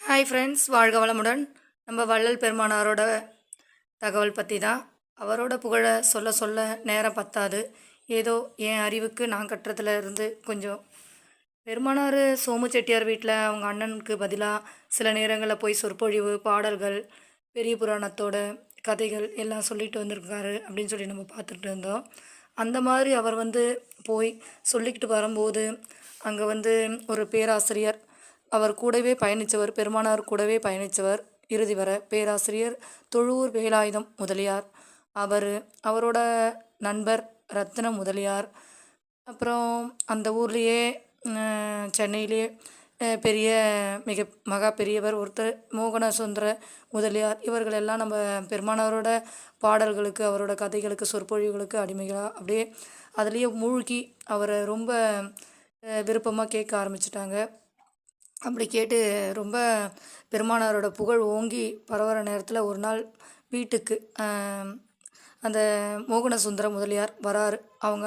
Hi friends வாழ்க வளமுடன். நம்ம வள்ளல் பெருமானாரோட தகவல் பற்றி தான் அவரோட புகழை சொல்ல சொல்ல நேரம் பத்தாது. ஏதோ என் அறிவுக்கு நான் கட்டுறதுல இருந்து கொஞ்சம். பெருமானார் சோமு செட்டியார் வீட்டில் அவங்க அண்ணனுக்கு பதிலாக சில நேரங்களில் போய் சொற்பொழிவு பாடல்கள் பெரிய புராணத்தோட கதைகள் எல்லாம் சொல்லிட்டு வந்திருக்காரு அப்படின்னு சொல்லி நம்ம பார்த்துட்டு இருந்தோம். அந்த மாதிரி அவர் வந்து போய் சொல்லிக்கிட்டு வரும்போது அங்கே வந்து ஒரு பேராசிரியர் அவர் கூடவே பயணித்தவர் பெருமானார் கூடவே பயணித்தவர் இறுதி வர பேராசிரியர் தொழுவூர் வேலாயுதம் முதலியார். அவர் அவரோட நண்பர் ரத்ன முதலியார். அப்புறம் அந்த ஊர்லேயே சென்னையிலேயே சென்னையிலே பெரிய மிக மகா பெரியவர் ஒருத்தர் மோகன சுந்தர முதலியார். இவர்கள் எல்லாம் நம்ம பெருமானாரோட பாடல்களுக்கு அவரோட கதைகளுக்கு சொற்பொழிவுகளுக்கு அடிமைகளாக அப்படியே அதுலேயே மூழ்கி அவரை ரொம்ப விருப்பமாக கேட்க ஆரம்பிச்சிட்டாங்க. அப்படி கேட்டு ரொம்ப பெருமானாரோட புகழ் ஓங்கி பரவுற நேரத்தில் ஒரு நாள் வீட்டுக்கு அந்த மோகன சுந்தர முதலியார் வராரு. அவங்க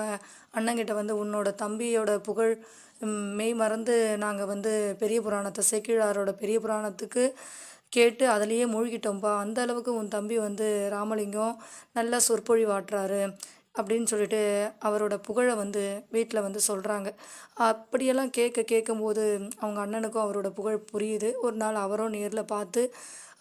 அண்ணங்கிட்ட வந்து உன்னோட தம்பியோட புகழ் மெய் மறந்து நாங்கள் வந்து பெரிய புராணத்தை சேக்கிழாரோட பெரிய புராணத்துக்கு கேட்டு அதுலேயே மூழ்கிட்டோம்ப்பா அந்த அளவுக்கு உன் தம்பி வந்து ராமலிங்கம் நல்லா சொற்பொழிவாட்டுறாரு அப்படின்னு சொல்லிட்டு அவரோட புகழை வந்து வீட்டில் வந்து சொல்கிறாங்க அப்படியெல்லாம் கேட்க கேட்கும்போது அவங்க அண்ணனுக்கும் அவரோட புகழ் புரியுது. ஒரு நாள் அவரும் நேரில் பார்த்து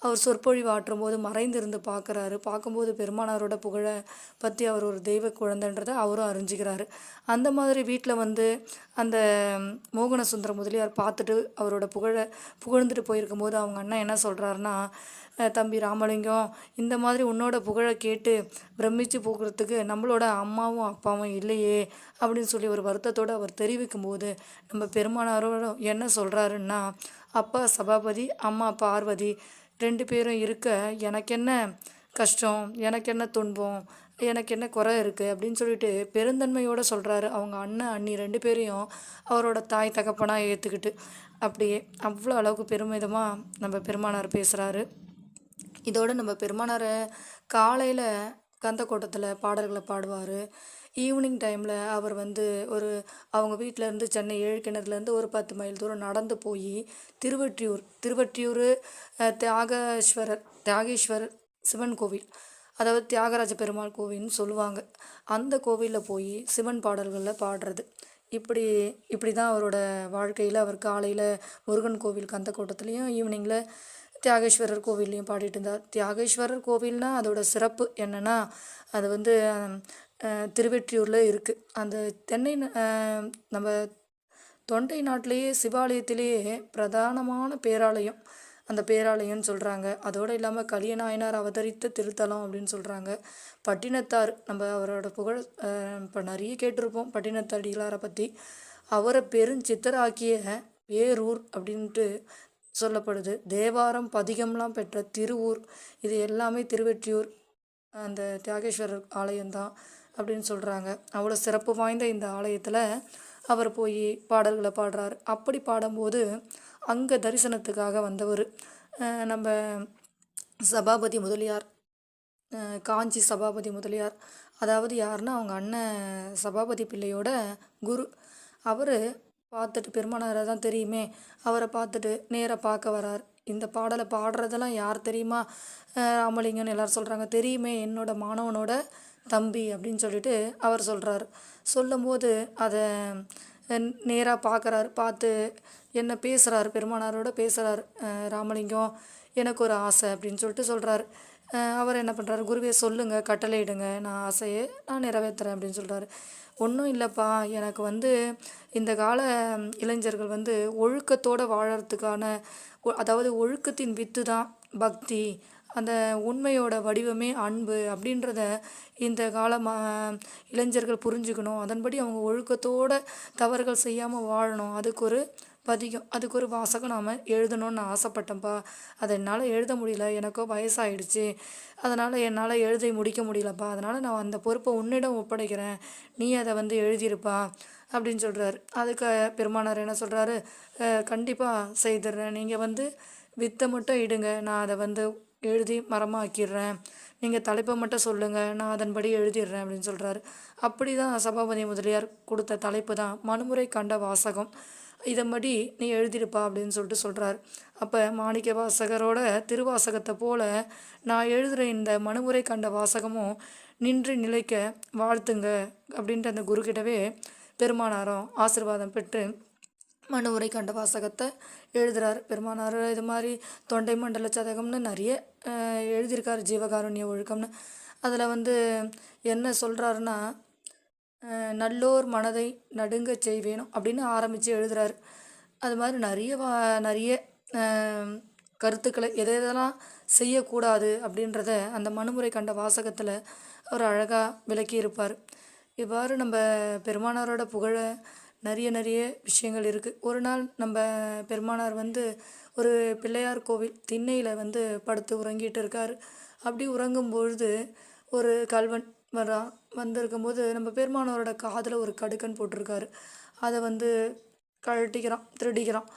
அவர் சொற்பொழிவு ஆற்றும் போது மறைந்திருந்து பார்க்குறாரு. பார்க்கும்போது பெருமானாரோட புகழை பற்றி அவர் ஒரு தெய்வ குழந்தைன்றதை அவரும் அறிஞ்சிக்கிறாரு. அந்த மாதிரி வீட்டில் வந்து அந்த மோகன சுந்தர முதலியார் பார்த்துட்டு அவரோட புகழை புகழ்ந்துட்டு போயிருக்கும்போது அவங்க அண்ணன் என்ன சொல்கிறாருன்னா தம்பி ராமலிங்கம் இந்த மாதிரி உன்னோட புகழை கேட்டு பிரமிச்சு போகிறதுக்கு நம்மளோட அம்மாவும் அப்பாவும் இல்லையே அப்படின்னு சொல்லி ஒரு வருத்தத்தோடு அவர் தெரிவிக்கும் போது நம்ம பெருமானாரோட என்ன சொல்கிறாருன்னா அப்பா சபாபதி அம்மா பார்வதி ரெண்டு பேரும் இருக்க எனக்கு என்ன கஷ்டம் எனக்கு என்ன துன்பம் எனக்கு என்ன குறை இருக்குது அப்படின்னு சொல்லிட்டு பெருந்தன்மையோடு சொல்கிறாரு அவங்க அண்ணன் அண்ணி ரெண்டு பேரையும் அவரோட தாய் தகப்பனாக ஏற்றுக்கிட்டு அப்படியே அவ்வளோ அளவுக்கு பெருமிதமாக நம்ம பெருமானார் பேசுகிறாரு இதோடு நம்ம பெருமானாரை காலையில் கந்தக்கோட்டத்தில் பாடல்களை பாடுவார். ஈவினிங் டைமில் அவர் வந்து ஒரு அவங்க வீட்டில் இருந்து சென்னை ஏழுக்கிணறுலேருந்து ஒரு பத்து மைல் தூரம் நடந்து போய் திருவற்றியூர் திருவற்றியூர் தியாகேஸ்வரர் தியாகேஸ்வரர் சிவன் கோவில் அதாவது தியாகராஜ பெருமாள் கோவில்னு சொல்லுவாங்க. அந்த கோவிலில் போய் சிவன் பாடல்களில் பாடுறது. இப்படி இப்படி தான் அவரோட வாழ்க்கையில் அவர் காலையில் முருகன் கோவில் கந்தக்கோட்டத்துலேயும் ஈவினிங்கில் தியாகேஸ்வரர் கோவில்லையும் பாடிட்டு இருந்தார். தியாகேஸ்வரர் கோவில்னால் அதோட சிறப்பு என்னென்னா அது வந்து திருவெற்றியூரில் இருக்குது அந்த தென்னை ந- நம்ம தொண்டை நாட்டிலேயே சிவாலயத்திலேயே பிரதானமான பேராலயம். அந்த பேராலயம்னு சொல்கிறாங்க அதோடு இல்லாமல் கலியநாயனார் அவதரித்த திருத்தலம் அப்படின்னு சொல்கிறாங்க பட்டினத்தார் நம்ம அவரோட புகழ் இப்போ நிறைய கேட்டிருப்போம். பட்டினத்தடிகளாரை பற்றி அவரை பெருஞ்சித்தராக்கிய வேரூர் அப்படின்ட்டு சொல்லப்படுது. தேவாரம் பதிகம்லாம் பெற்ற திருவூர். இது எல்லாமே திருவெற்றியூர். அந்த தியாகேஸ்வரர் ஆலயம்தான். அப்படின்னு சொல்கிறாங்க அவ்வளோ சிறப்பு வாய்ந்த இந்த ஆலயத்தில் அவர் போய் பாடல்களை பாடுறார். அப்படி பாடும்போது அங்கே தரிசனத்துக்காக வந்தவர் நம்ம சபாபதி முதலியார் காஞ்சி சபாபதி முதலியார். அதாவது யாருன்னா அவங்க அண்ணன் சபாபதி பிள்ளையோட குரு. அவர் பார்த்துட்டு பெருமானாரை தான் தெரியுமே அவரை பார்த்துட்டு நேராக பார்க்க வரார். இந்த பாடலை பாடுறதெல்லாம் யார் தெரியுமா? ராமலிங்கம்னு எல்லோரும் சொல்கிறாங்க தெரியுமே என்னோட மாணவனோட தம்பி அப்படின்னு சொல்லிட்டு அவர் சொல்கிறார் சொல்லும்போது அதை நேராக பார்க்குறாரு பார்த்து என்ன பேசுகிறாரு பெருமானாரோட பேசுகிறாரு ராமலிங்கம் எனக்கு ஒரு ஆசை அப்படின்னு சொல்லிட்டு சொல்கிறாரு அவர் என்ன பண்ணுறாரு குருவே சொல்லுங்கள் கட்டளையிடுங்க நான் ஆசையை நான் நிறைவேற்றுறேன் அப்படின்னு சொல்கிறாரு ஒன்றும் இல்லைப்பா. எனக்கு வந்து இந்த கால இளைஞர்கள் வந்து ஒழுக்கத்தோடு வாழறதுக்கான அதாவது ஒழுக்கத்தின் வித்து தான் பக்தி. அந்த உண்மையோட வடிவமே அன்பு அப்படின்றத இந்த கால ம இளைஞர்கள் புரிஞ்சுக்கணும். அதன்படி அவங்க ஒழுக்கத்தோட தவறுகள் செய்யாமல் வாழணும். அதுக்கு ஒரு பதிகம் அதுக்கு ஒரு வாசகம் நாம் எழுதணும்னு நான் ஆசைப்பட்டேன்ப்பா. அதை என்னால் எழுத முடியல. எனக்கோ வயசாயிடுச்சு. அதனால் என்னால் எழுதி முடிக்க முடியலப்பா. அதனால் நான் அந்த பொறுப்பை உன்னிடம் ஒப்படைக்கிறேன். நீ அதை வந்து எழுதியிருப்பா அப்படின்னு சொல்கிறாரு அதுக்கு பெருமானார் என்ன சொல்கிறாரு கண்டிப்பாக செய்துடுறேன். நீங்கள் வந்து வித்தை மட்டும் இடுங்க. நான் அதை வந்து எழுதி மரமாக்கிடுறேன். நீங்கள் தலைப்பை மட்டும் சொல்லுங்கள் நான் அதன்படி எழுதிடுறேன் அப்படின்னு சொல்கிறாரு அப்படி தான் சபாபதி முதலியார் கொடுத்த தலைப்பு தான். மனுமுறை கண்ட வாசகம். இதன்படி நீ எழுதிருப்பா அப்படின்னு சொல்லிட்டு சொல்கிறார் அப்போ மாணிக்க வாசகரோட திருவாசகத்தை போல நான் எழுதுகிற இந்த மனுமுறை கண்ட வாசகமும் நின்று நிலைக்க வாழ்த்துங்க அப்படின்ட்டு அந்த குருக்கிட்டவே பெருமானாரம் ஆசிர்வாதம் பெற்று மனு உரை கண்ட வாசகத்தை எழுதுறார். பெருமானார் இது மாதிரி தொண்டை மண்டல சதகம்னு நிறைய எழுதியிருக்கார். ஜீவகாருண்ய ஒழுக்கம்னு. அதில் வந்து என்ன சொல்கிறாருன்னா நல்லோர் மனதை நடுங்க செய்வேணும் அப்படின்னு ஆரம்பித்து எழுதுறாரு. அது மாதிரி நிறைய வா நிறைய கருத்துக்களை எதை எதெல்லாம் செய்யக்கூடாது அப்படின்றத அந்த மனுமுறை கண்ட வாசகத்தில் அவர் அழகாக விளக்கியிருப்பார். இவ்வாறு நம்ம பெருமானாரோட புகழை நிறைய நிறைய விஷயங்கள் இருக்குது ஒரு நாள் நம்ம பெருமானார் வந்து ஒரு பிள்ளையார் கோவில் திண்ணையில் வந்து படுத்து உறங்கிட்டு இருக்கார். அப்படி உறங்கும் பொழுது ஒரு கல்வன் வரான் வந்திருக்கும்போது நம்ம பெருமானாரோட காதில் ஒரு கடுக்கன் போட்டிருக்காரு. அதை வந்து கழட்டிக்கிறான் திருடிக்கிறான்.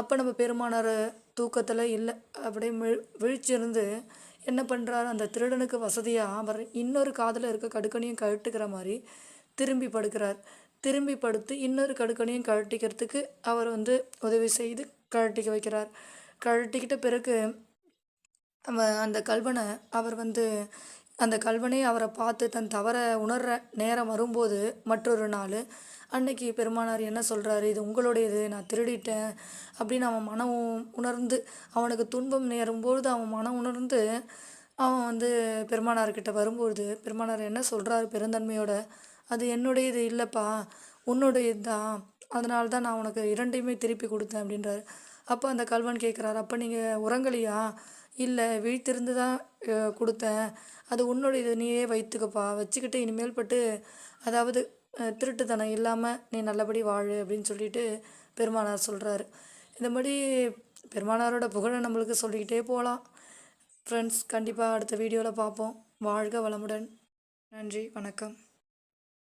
அப்போ நம்ம பெருமானார் தூக்கத்தில் இல்லை அப்படியே விழி விழிச்சிருந்து என்ன பண்ணுறாரு அந்த திருடனுக்கு வசதியாக அவர் இன்னொரு காதில் இருக்க கடுக்கனையும் கழட்டுக்கிற மாதிரி திரும்பி படுக்கிறார். திரும்பி படுத்து இன்னொரு கடுக்கனையும் கழட்டிக்கிறதுக்கு அவர் வந்து உதவி செய்து கழட்டிக்க வைக்கிறார். கழட்டிக்கிட்ட பிறகு அவன் அந்த கல்வனை அவர் வந்து அந்த கல்வனே அவரை பார்த்து தன் தவறை உணர்ற நேரம் வரும்போது மற்றொரு நாள் அன்னைக்கு பெருமானார் என்ன சொல்கிறாரு இது உங்களுடையது நான் திருடிட்டேன் அப்படின்னு அவன் மனம் உணர்ந்து அவனுக்கு துன்பம் நேரும்பொழுது அவன் மனம் உணர்ந்து அவன் வந்து பெருமானார்கிட்ட வரும்பொழுது பெருமானார் என்ன சொல்கிறாரு பெருந்தன்மையோட அது என்னுடையது இல்லைப்பா உன்னுடையது தான் அதனால தான் நான் உனக்கு இரண்டையுமே திருப்பி கொடுத்தேன் அப்படின்றாரு. அப்போ அந்த கல்வன் கேட்குறாரு அப்போ நீங்கள் உறங்கலையா? இல்லை விழித்திருந்து தான் கொடுத்தேன். அது உன்னுடைய நீயே வைத்துக்கப்பா. வச்சுக்கிட்டு இனிமேல் பட்டு அதாவது திருட்டுத்தனம் இல்லாமல் நீ நல்லபடி வாழு அப்படின்னு சொல்லிட்டு பெருமானார் சொல்கிறாரு இந்த மாதிரி பெருமானாரோட புகழை நம்மளுக்கு சொல்லிக்கிட்டே போகலாம் ஃப்ரெண்ட்ஸ் கண்டிப்பாக அடுத்த வீடியோவில் பார்ப்போம் வாழ்க வளமுடன். நன்றி வணக்கம்.